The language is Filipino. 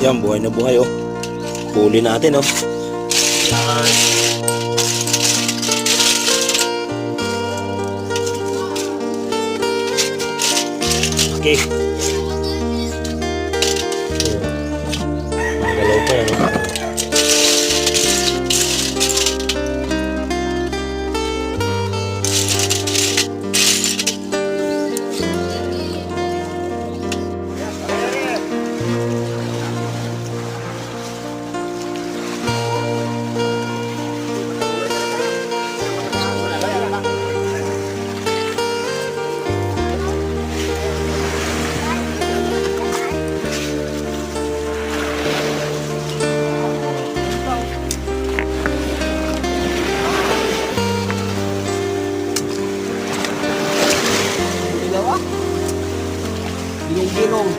Yan, buhay na buhay oh. Huli natin oh. Okay. Binong-binong.